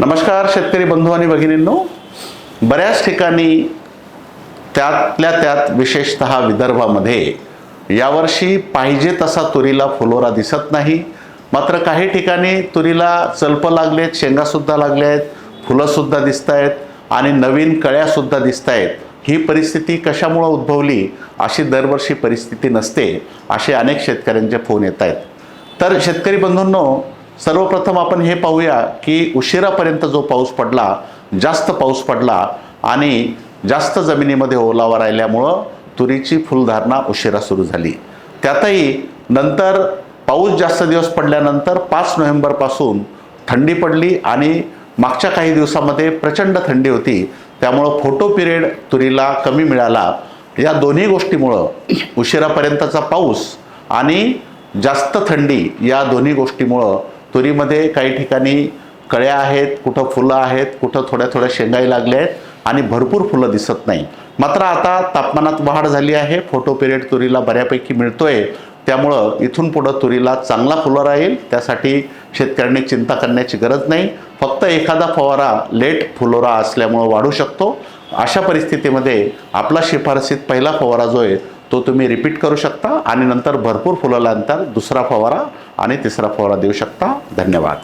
नमस्कार शेतकरी बंधू आणि भगिनींनो. बऱ्याच ठिकाणी त्यातल्या त्यात विशेषत विदर्भामध्ये यावर्षी पाहिजे तसा तुरीला फुलोरा दिसत नाही. मात्र काही ठिकाणी तुरीला चलपं लागलेत शेंगासुद्धा लागल्या आहेत फुलंसुद्धा दिसत आहेत आणि नवीन कळ्यासुद्धा दिसत आहेत. ही परिस्थिती कशामुळं उद्भवली अशी दरवर्षी परिस्थिती नसते असे अनेक शेतकऱ्यांचे फोन येत आहेत. तर शेतकरी बंधूंनो सर्वप्रथम आपण हे पाहूया की उशिरापर्यंत जो पाऊस पडला जास्त पाऊस पडला आणि जास्त जमिनीमध्ये ओलावा राहिल्यामुळं तुरीची फुलधारणा उशिरा सुरू झाली. त्यातही नंतर पाऊस जास्त दिवस पडल्यानंतर पाच नोव्हेंबरपासून थंडी पडली आणि मागच्या काही दिवसामध्ये प्रचंड थंडी होती. त्यामुळं फोटो पिरियड तुरीला कमी मिळाला. या दोन्ही गोष्टीमुळं उशिरापर्यंतचा पाऊस आणि जास्त थंडी या दोन्ही गोष्टीमुळं तुरीमध्ये काही ठिकाणी कळ्या आहेत कुठं फुलं आहेत कुठं थोड्या थोड्या शेंगाई लागल्या आहेत आणि भरपूर फुलं दिसत नाही. मात्र आता तापमानात वाढ झाली आहे फोटो पिरियड तुरीला बऱ्यापैकी मिळतोय. त्यामुळं इथून पुढं तुरीला चांगला फुलं राहील त्यासाठी शेतकऱ्यांनी चिंता करण्याची गरज नाही. फक्त एखादा फवारा लेट फुलोरा असल्यामुळं वाढू शकतो. अशा परिस्थितीमध्ये आपला शिफारसीत पहिला फवारा जो आहे तो तुम्ही रिपीट करू शकता आणि नंतर भरपूर फुलाल्यानंतर दुसरा फवारा आणि तिसरा फवारा देऊ शकता. धन्यवाद.